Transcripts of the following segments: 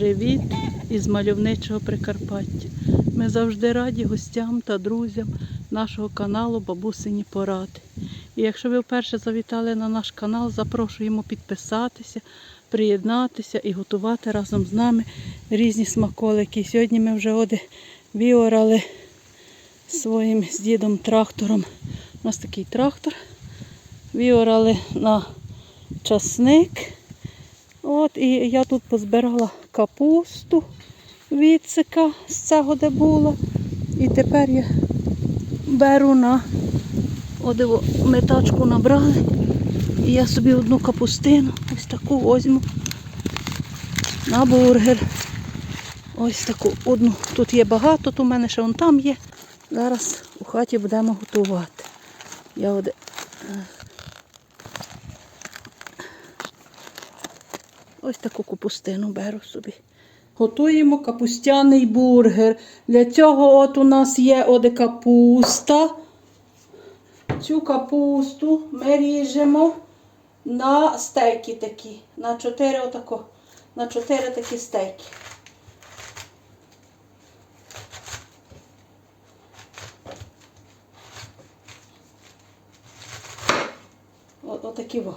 Привіт із мальовничого Прикарпаття. Ми завжди раді гостям та друзям нашого каналу Бабусині Поради. І якщо ви вперше завітали на наш канал, запрошуємо підписатися, приєднатися і готувати разом з нами різні смаколики. Сьогодні ми вже оди віорали своїм з дідом трактором. У нас такий трактор. Віорали на часник. От, і я тут позбирала капусту відсика з цього, де була. І тепер я беру на одиво метачку набрали. І я собі одну капустину, ось таку возьму на бургер. Ось таку одну. Тут є багато, то в мене ще вон там є. Зараз у хаті будемо готувати. Я оде Ось таку капустину беру собі. Готуємо капустяний бургер. Для цього от у нас є оде капуста. Цю капусту ми ріжемо на стейки такі. На 4 отако. На 4 такі стейки. От, отакі во.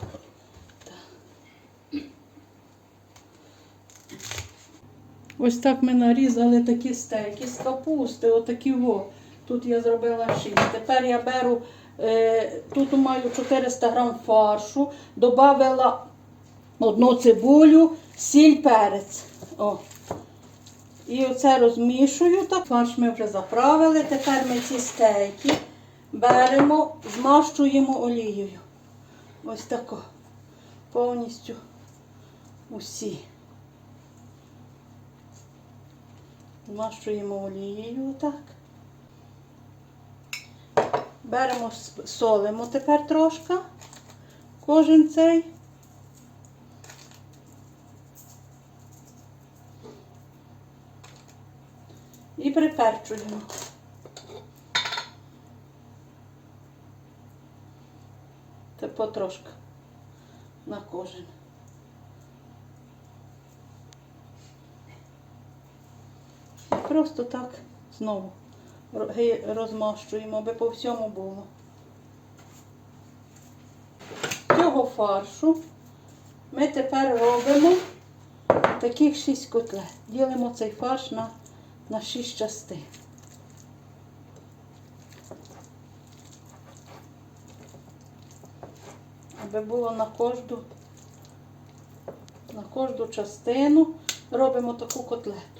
Ось так ми нарізали такі стейки з капусти, отакі во. Тут я зробила 6. Тепер я беру, е, тут маю 400 грам фаршу, додала одну цибулю, сіль, перець. О. І оце розмішую. Так, фарш ми вже заправили. Тепер ми ці стейки беремо, змащуємо олією. Ось тако. Повністю усі. Змащуємо олією так. Беремо, солимо тепер трошки. Кожен цей. І приперчуємо. Та потрошки на кожен. Просто так знову розмащуємо, аби по всьому було. Цього фаршу ми тепер робимо таких 6 котлет. Ділимо цей фарш на, на 6 частин. Аби було на кожну, на кожну частину робимо таку котлету.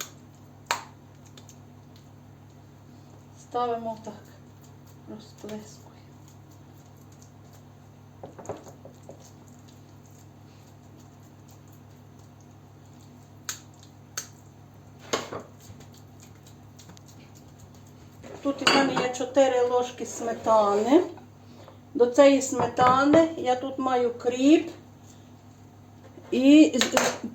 Ставимо так, розплескуємо. Тут у мене є 4 ложки сметани. До цієї сметани я тут маю кріп і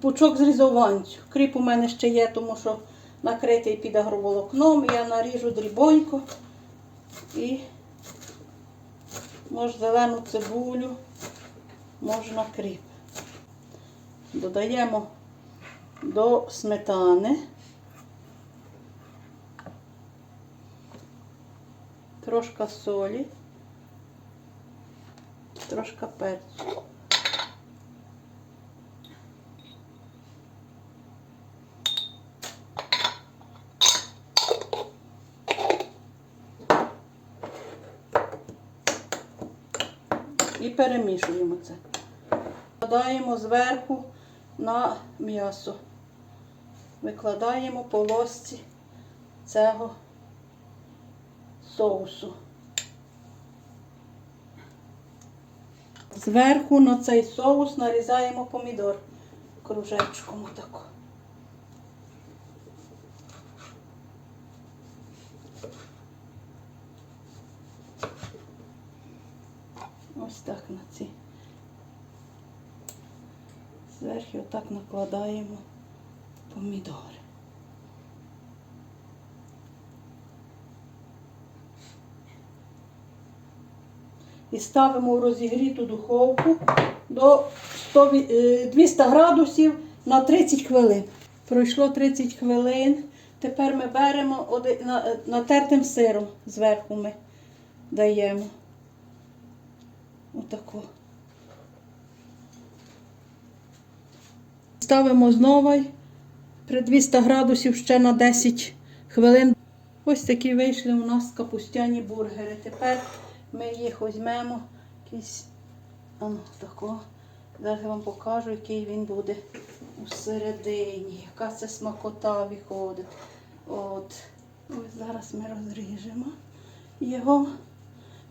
пучок з різованцю. Кріп у мене ще є, тому що накритий під агроволокном. Я наріжу дрібонько і може зелену цибулю, можна кріп. Додаємо до сметани. Трошка солі, трошка перцю. І перемішуємо це. Викладаємо зверху на м'ясо. Викладаємо по ложці цього соусу. Зверху на цей соус нарізаємо помідор кружечком отако. Ось так на ці. Зверху отак накладаємо помідори. І ставимо в розігріту духовку до 100, е, 200 градусів на 30 хвилин. Пройшло 30 хвилин. Тепер ми беремо на- натертим сиром зверху ми даємо. Отако. Ставимо знову при 200 градусів ще на 10 хвилин. Ось такі вийшли у нас капустяні бургери. Тепер ми їх візьмемо. Якийсь, тако. Зараз я вам покажу, який він буде усередині. Яка це смакота виходить. От. Ось зараз ми розріжемо його.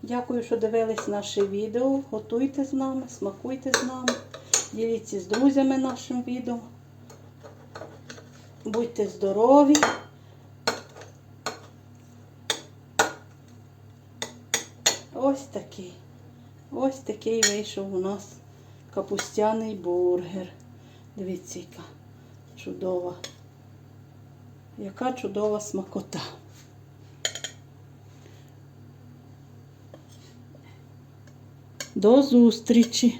Дякую, що дивились наше відео. Готуйте з нами, смакуйте з нами. Діліться з друзями нашим відео. Будьте здорові. Ось такий. Ось такий вийшов у нас капустяний бургер. Дивіться, яка чудова. Яка чудова смакота. До зустрічі!